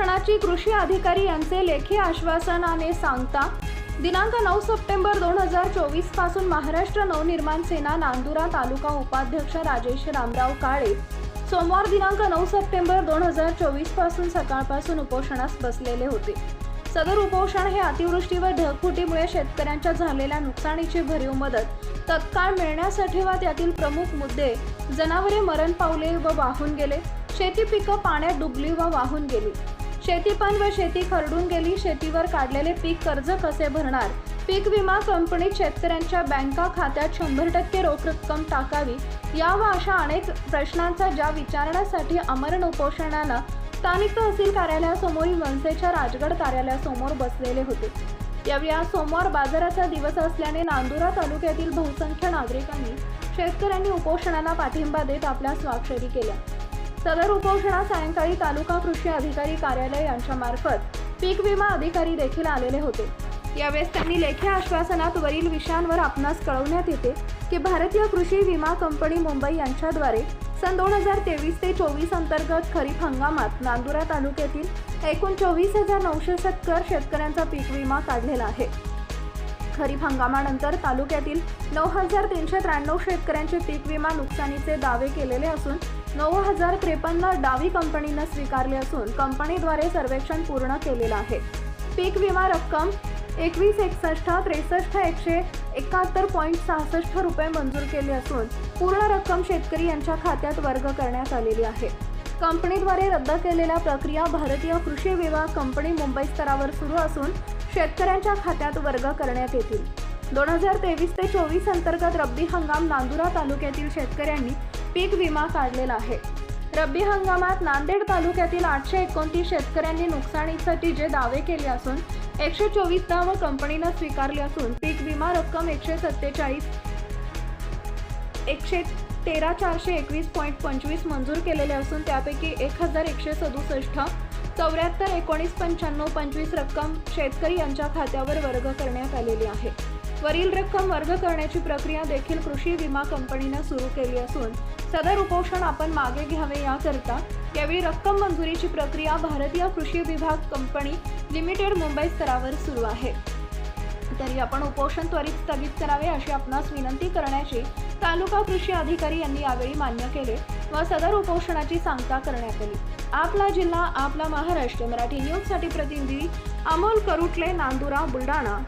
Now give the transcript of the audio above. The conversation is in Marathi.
अधिकारी यांचे लेखी आश्वासनाने सांगता दिनांक नऊ सप्टेंबर दोन हजार चोवीसपासून महाराष्ट्र नवनिर्माण सेना नांदुरा तालुका उपाध्यक्ष राजेश रामराव काळे सोमवार दिनांक नऊ सप्टेंबर दोन हजार चोवीसपासून सकाळपासून उपोषणास बसलेले होते. सदर उपोषण हे अतिवृष्टी व ढगफुटीमुळे शेतकऱ्यांच्या झालेल्या नुकसानीची भरीव मदत तत्काळ मिळण्यासाठी व त्यातील प्रमुख मुद्दे जनावरे मरण पावले व वाहून गेले शेती पिकं पाण्यात डुबली व वाहून गेली. शेतीपण व शेती खरडून गेली शेतीवर काढलेले पीक कर्ज कसे भरणार? पीक विमा कंपनीत शेतकऱ्यांच्या बँका खात्यात शंभर टक्के रोख रक्कम टाकावी या व अशा अनेक प्रश्नांचा ज्या विचारण्यासाठी अमरण उपोषणानं स्थानिक तहसील कार्यालयासमोरील मनसेच्या राजगड कार्यालयासमोर बसलेले होते. यावेळी आज सोमवार बाजाराचा दिवस असल्याने नांदुरा तालुक्यातील बहुसंख्य नागरिकांनी शेतकऱ्यांनी उपोषणाला पाठिंबा देत आपल्या स्वाक्षरी केल्या. सदर उपोषणा सायंकाळी तालुका कृषी अधिकारी कार्यालय यांच्या मार्फत पीक विमा अधिकारी देखील आलेले होते. यावेळेस त्यांनी लेखी आश्वासनात वरील विषयांवर आपणास कळवण्यात येते की भारतीय कृषी विमा कंपनी मुंबई यांच्याद्वारे सन दोन हजार तेवीस ते चोवीस अंतर्गत खरीप हंगामात नांदुरा तालुक्यातील एकूण चोवीस हजार नऊशे सत्तर शेतकऱ्यांचा पीक विमा काढलेला आहे. खरीप हंगामानंतर तालुक्यातील नऊ हजार तीनशे त्र्याण्णव शेतकऱ्यांचे पीक विमा नुकसानीचे दावे केलेले असून नऊ हजार त्रेपन्न डावी कंपनीनं स्वीकारले असून कंपनीद्वारे सर्वेक्षण पूर्ण केलेलं आहे. पीक विमा रक्कम एकवीस एकसष्ट त्रेसष्ट एकशे एकाहत्तर पॉईंट सहासष्ट रुपये मंजूर केले असून पूर्ण रक्कम शेतकरी यांच्या खात्यात वर्ग करण्यात आलेली आहे. कंपनीद्वारे रद्द केलेल्या प्रक्रिया भारतीय कृषी विमा कंपनी मुंबई स्तरावर सुरू असून शेतकऱ्यांच्या खात्यात वर्ग करण्यात येतील. दोन हजार तेवीस ते चोवीस अंतर्गत रब्बी हंगाम नांदुरा तालुक्यातील शेतकऱ्यांनी पीक विमा काढलेला आहे. रब्बी हंगामात नांदेड तालुक्यातील आठशे एकोणतीस शेतकऱ्यांनी नुकसानीसाठी जे दावे केले असून एकशे चोवीस दाव कंपनीनं स्वीकारले असून पीक विमा रक्कम एकशे सत्तेचाळीस एकशे तेरा चारशे एकवीस पॉईंट पंचवीस मंजूर केलेले असून त्यापैकी एक हजार एकशे सदुसष्ट चौऱ्याहत्तर एकोणीस पंच्याण्णव पंचवीस रक्कम शेतकरी यांच्या खात्यावर वर्ग करण्यात आलेली आहे. वरील रक्कम वर्ग करण्याची प्रक्रिया देखील कृषी विमा कंपनीनं सुरू केली असून सदर उपोषण आपण मागे घ्यावे याकरता यावेळी रक्कम मंजुरीची प्रक्रिया भारतीय कृषी विभाग कंपनी लिमिटेड मुंबई स्तरावर सुरू आहे. तरी आपण उपोषण त्वरित स्थगित करावे अशी आपणास विनंती करण्याची तालुका कृषी अधिकारी यांनी यावेळी मान्य केले व सदर उपोषणाची सांगता करण्यात आली. आपला जिल्हा आपला महाराष्ट्र मराठी न्यूजसाठी प्रतिनिधी अमोल करुटले नांदुरा बुलढाणा.